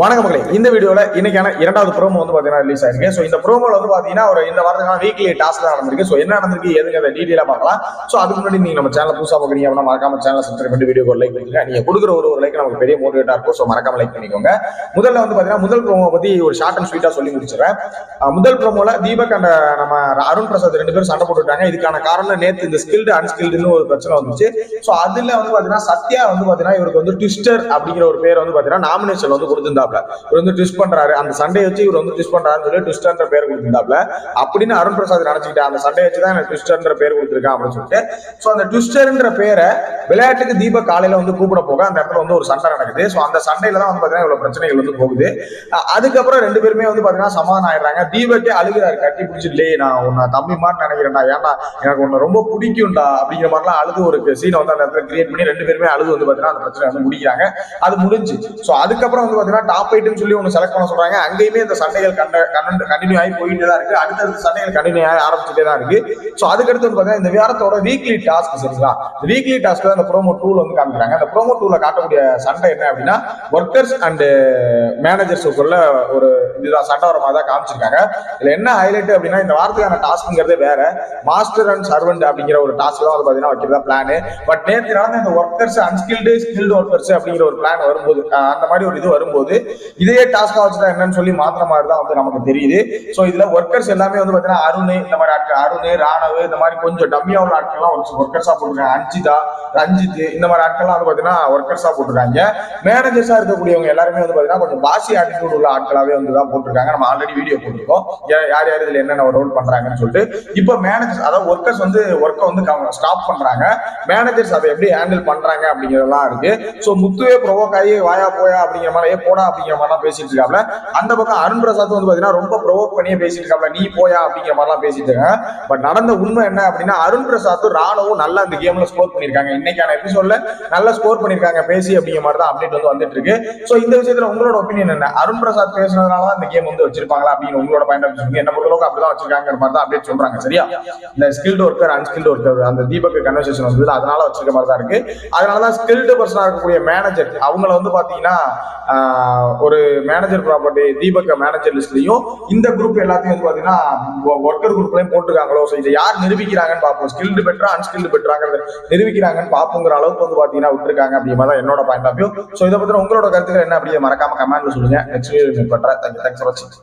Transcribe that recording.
வணக்கம் மக்களே. இந்த வீடியோல இன்னைக்கான இரண்டாவது ப்ரோமோ வந்து பாத்தீங்கன்னா ரிலீஸ் ஆயிருக்கு. ஸோ இந்த ப்ரோமோல வந்து பாத்தீங்கன்னா ஒரு இந்த வாரத்துக்கான வீக்லி டாஸ்க் தான் நடந்திருக்கு. ஸோ என்ன நடந்திருக்கு எதுங்க அதை டீட்டெயிலாக பார்க்கலாம். ஸோ அதுக்கு முன்னாடி நீங்க நம்ம சேனல் புதுசா பார்க்குறீங்க அப்படின்னா மறக்காம சேனல் சப்ஸ்கிரைப் பண்ணி வீடியோ லைக் பண்ணுங்க நீங்க கொடுக்குற ஒரு ஒரு லைக் நமக்கு பெரிய மோட்டிவேட்டா இருக்கும். ஸோ மறக்காம லைக் பண்ணிக்கோங்க. முதல்ல வந்து பாத்தீங்கன்னா முதல் ப்ரோமோ பத்தி ஒரு ஷார்ட் அண்ட் ஸ்வீட்டா சொல்லி முடிச்சிடுறேன். முதல் ப்ரோமோல தீபக் அண்ட் நம்ம அருண் பிரசாத் ரெண்டு பேரும் சண்டை போட்டுட்டாங்க. இதுக்கான காரணம் நேத்து இந்த ஸ்கில்டு அன்ஸ்கில்டுன்னு ஒரு பிரச்சனை வந்துச்சு. ஸோ அதுல வந்து பாத்தீங்கன்னா சத்யா வந்து பாத்தீங்கன்னா இவருக்கு வந்து ட்விஸ்டர் அப்படிங்கிற ஒரு பேர் வந்து பாத்தீங்கன்னா நாமினேஷன் வந்து கொடுத்திருந்தாப்ல இவர் வந்து ட்விஸ்ட் பண்றாரு. அந்த சண்டே வச்சு இவர் வந்து ட்விஸ்ட் பண்றாருன்னு சொல்லி ட்விஸ்டர்ன்ற பேர் கொடுத்துருந்தாப்ல அப்படின்னு அருண் பிரசாத் நினைச்சுக்கிட்டேன். அந்த சண்டே வச்சு தான் எனக்கு ட்விஸ்டர்ன்ற பேர் கொடுத்துருக்கான் அப்படின்னு சொல்லிட்டு. ஸோ அந்த ட்விஸ்டர்ன்ற பேரை விளையாட்டுக்கு தீப காலையில வந்து கூப்பிட போக அந்த இடத்துல வந்து ஒரு சண்டை நடக்குது. ஸோ அந்த சண்டையில தான் வந்து பாத்தீங்கன்னா இவ்வளவு பிரச்சனைகள் வந்து போகுது. அதுக்கப்புறம் ரெண்டு பேருமே வந்து பாத்தீங்கன்னா சமாதானம் ஆயிடுறாங்க. தீபக்கே அழுகிறாரு. கட்டி பிடிச்சி இல்லையே நான் உன்னை தம்பி மாதிரி நினைக்கிறேன்டா. ஏன்னா எனக்கு உன்னை ரொம்ப பிடிக்கும்டா. அப்படிங்கிற மாதிரிலாம் அழுது ஒரு சீனை வந்து அந்த இடத்துல கிரியேட் பண்ணி ரெண்டு பேருமே அழுது வந்து பாத்தீங்கன்னா அந்த பிரச்சனை வந்து முடிக்கிறாங்க. அது முடிஞ்சு. ஸோ அதுக்கப்புறம் வந்து பாத்தீங்கன்னா டாப் எயிட்னு சொல்லி ஒன்று செலக்ட் பண்ண சொல்றாங்க. அங்கேயுமே இந்த சண்டைகள் கண்ட கண்டினியூ ஆகி போயிட்டு தான் இருக்கு. அடுத்தடுத்த சண்டைகள் கண்டினியூ ஆகி ஆரம்பிச்சுட்டே தான் இருக்கு. ஸோ அதுக்கடுத்து வந்து பார்த்தீங்கன்னா இந்த வாரத்தோட வீக்லி டாஸ்க் சரிங்களா? வீக்லி டாஸ்க் அந்த ப்ரோமோ டூல் வந்து காமிக்கிறாங்க. அந்த ப்ரோமோ டூல காட்டக்கூடிய சண்டை என்ன அப்படின்னா ஒர்க்கர்ஸ் அண்ட் மேனேஜர்ஸுக்குள்ள ஒரு இதுதான் சண்டை வர மாதிரி தான் காமிச்சிருக்காங்க. இதுல என்ன ஹைலைட் அப்படின்னா இந்த வாரத்துக்கான டாஸ்க்ங்கிறதே வேற. மாஸ்டர் அண்ட் சர்வெண்ட் அப்படிங்கிற ஒரு டாஸ்க் தான் வந்து பாத்தீங்கன்னா வைக்கிறதா பிளான் பட் நேற்று நடந்த இந்த ஒர்க்கர்ஸ் அன்ஸ்கில்டு ஸ்கில்டு ஒர்க்கர்ஸ் அப்படிங்கிற ஒரு பிளான் வரும்போது அந்த மாதிரி ஒரு இது வரும்போது இதே டாஸ்கா வச்சுதான் என்னன்னு சொல்லி மாத்திர மாதிரி தான் வந்து நமக்கு தெரியுது. ஸோ இதுல ஒர்க்கர்ஸ் எல்லாமே வந்து பாத்தீங்கன்னா அருண் இந்த மாதிரி ஆட்கள் அருண் ராணவ் இந்த மாதிரி கொஞ்சம் டம்மியா உள்ள ஆட்கள்லாம் ஒர்க்கர்ஸா போட்டிருக்காங்க. அஞ்சிதா ரஞ்சித் இந்த மாதிரி ஆட்கள்லாம் வந்து பாத்தீங்கன்னா ஒர்க்கர்ஸா போட்டிருக்காங்க. மேனேஜர்ஸா இருக்கக்கூடியவங்க எல்லாருமே வந்து பாத்தீங்கன்னா கொஞ்சம் பாசி ஆட்டிடியூட் உள்ள ஆட்களாவே வந்து தான் போட்டிருக்காங்க. நம்ம ஆல்ரெடி வீடியோ போட்டிருக்கோம். யார் யார் இதுல என்னென்ன ரோல் பண்றாங்கன்னு சொல்லிட்டு. இப்போ மேனேஜர்ஸ் அதாவது ஒர்க்கர்ஸ் வந்து ஒர்க்கை வந்து ஸ்டாப் பண்றாங்க. மேனேஜர்ஸ் அதை எப்படி ஹேண்டில் பண்றாங்க அப்படிங்கிறதெல்லாம் இருக்கு. ஸோ முத்துவே ப்ரொவோக் ஆகி வாயா போயா அப்படிங்கிற மாதிரி ஏ போடா அப்படிங்கிற மாதிரிலாம் பேசிட்டு இருக்காப்ல அந்த பக்கம் அருண் பிரசாத் வந்து பாத்தீங்கன்னா ரொம்ப ப்ரொவோக் பண்ணியே பேசிட்டு இருக்காப்ல நீ போயா அப்படிங்கிற மாதிரிலாம் பேசிட்டு இருக்காங்க பட் நடந்த உண்மை என்ன அப்படின்னா அருண் பிரசாத்தும் ராணுவும் நல்லா அந்த கேம்ல ஸ்கோர் பண்ணிருக்காங்க இன்னைக்கான எபிசோட்ல நல்லா ஸ்கோர் பண்ணிருக்காங்க பேசி அப்படிங்கிற மாதிரி தான் அப்டேட் வந்து வந்துட்டு இருக்கு ஸோ இந்த விஷயத்துல உங்களோட ஒப்பீனியன் என்ன? அருண் பிரசாத் பேசுனதுனால தான் இந்த கேம் வந்து வச்சிருப்பாங்களா அப்படின்னு உங்களோட பாயிண்ட் ஆஃப் என்ன பொறுத்தளவுக்கு அப்படிதான் வச்சிருக்காங்கிற மாதிரி தான் அப்டேட் சொல்றாங்க. சரியா? இந்த ஸ்கில்டு ஒர்க்கர் அன்ஸ்கில்டு ஒர்க்கர் அந்த தீபக் கன்வர்சேஷன் வந்தது. அதனால வச்சிருக்க மாதிரி தான் இருக்கு. அதனாலதான் ஸ்கில்டு பர்சனா இருக்கக்கூடிய மேனேஜர் அவங்கள வந்து பாத்தீங்கன்னா ஒரு மேனேஜர் ப்ராப்பர்ட்டி தீபக் மேனேஜர் லிஸ்ட்லையும் இந்த குரூப் எல்லாத்தையும் வந்து பார்த்தீங்கன்னா ஒர்க்கர் குரூப்லையும் போட்டுருக்காங்களோ? ஸோ இதை யார் நிரூபிக்கிறாங்கன்னு பார்ப்போம். ஸ்கில்டு பெட்டரா அன்ஸ்கில்டு பெட்டராங்கிறத நிரூபிக்கிறாங்கன்னு பார்ப்போங்கிற அளவுக்கு வந்து பார்த்தீங்கன்னா விட்டுருக்காங்க அப்படிங்கிறத தான் என்னோட பாயிண்ட் ஆஃப் வியூ ஸோ இதை பற்றி உங்களோட கருத்துக்கள் என்ன அப்படியே மறக்காம கமெண்ட்ல சொல்லுங்க. நெக்ஸ்ட் வீடியோ பண்றேன். தேங்க்ஸ் ஃபார் வாட்சிங்